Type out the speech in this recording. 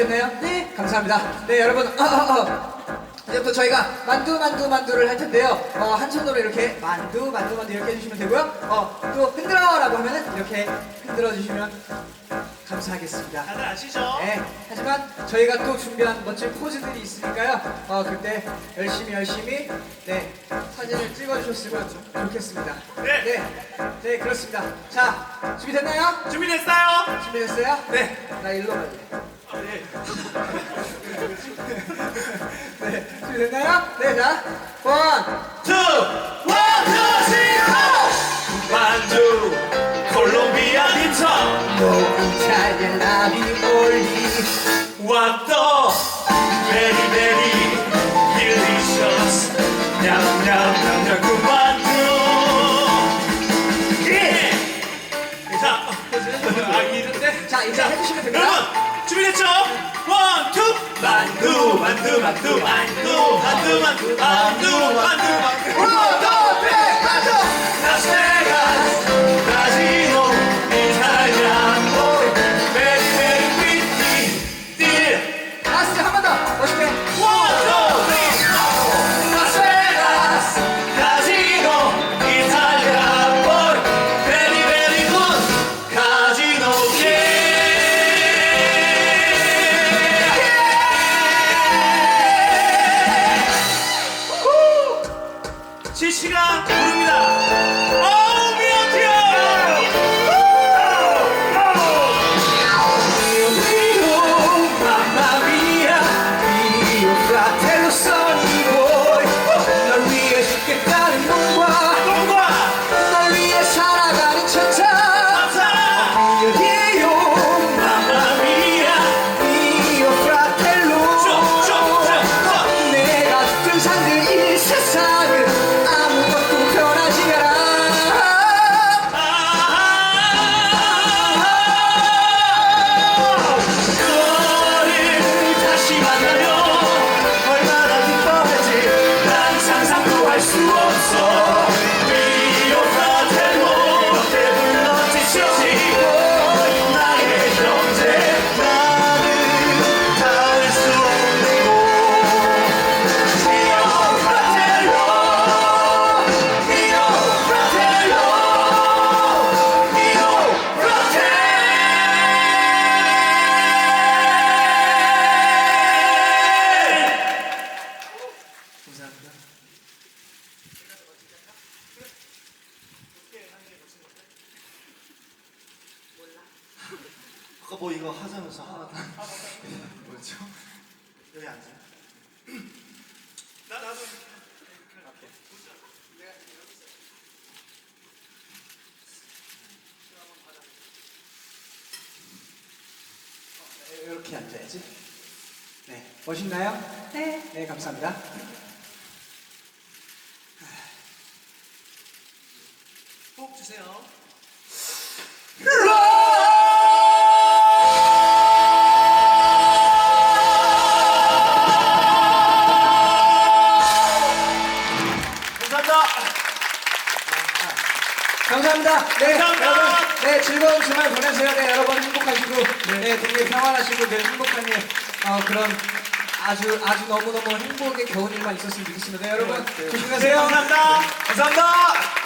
보셨나요? 네, 감사합니다. 네, 여러분 어, 어, 어. 이제부터 저희가 만두 만두 만두를 할 텐데요. 어, 한 손으로 이렇게 만두 만두 만두 이렇게 해주시면 되고요. 어, 또 흔들어라고 하면은 이렇게 흔들어 주시면 감사하겠습니다. 다들 아시죠? 네, 하지만 저희가 또 준비한 멋진 포즈들이 있으니까요. 어, 그때 열심히 열심히 네 사진을 찍어주셨으면 좋겠습니다. 네. 네, 네 그렇습니다. 자, 준비됐나요? 준비됐어요? 준비됐어요? 네. 나 일로 갈래. 아, 네. 네, 준비됐나요? 네, 자, 원, two, one, two, zero. 만두, 콜롬비아 뭐 이탈리아 라비올리. 왔더, 베리 베리, 딜리셔스, 냠냠냠냠 그 만두. 예. 자, 아 이런데. 자, 이제 해주시면 됩니다. 여러분 준비됐죠? 원, 투. 만두, 만두, 만두, 만두, 만두, 만두, 만두, 만두, 만두. 아까 뭐 이거 하자면서 하나 뭐였죠? 여기 앉아. 나 나도 이렇게. 이렇게 앉아야지. 네, 멋있나요? 네. 네, 감사합니다. 호흡 주세요. 감사합니다. 네, 감사합니다. 여러분, 네 즐거운 주말 보내세요. 네, 여러분 행복하시고, 네, 굉장히 평안하시고, 네, 행복한 일, 어, 그런 아주 아주 너무 너무 행복의 겨운 일만 있었으면 좋겠습니다. 네, 여러분 조심하세요. 감사합니다. 감사합니다.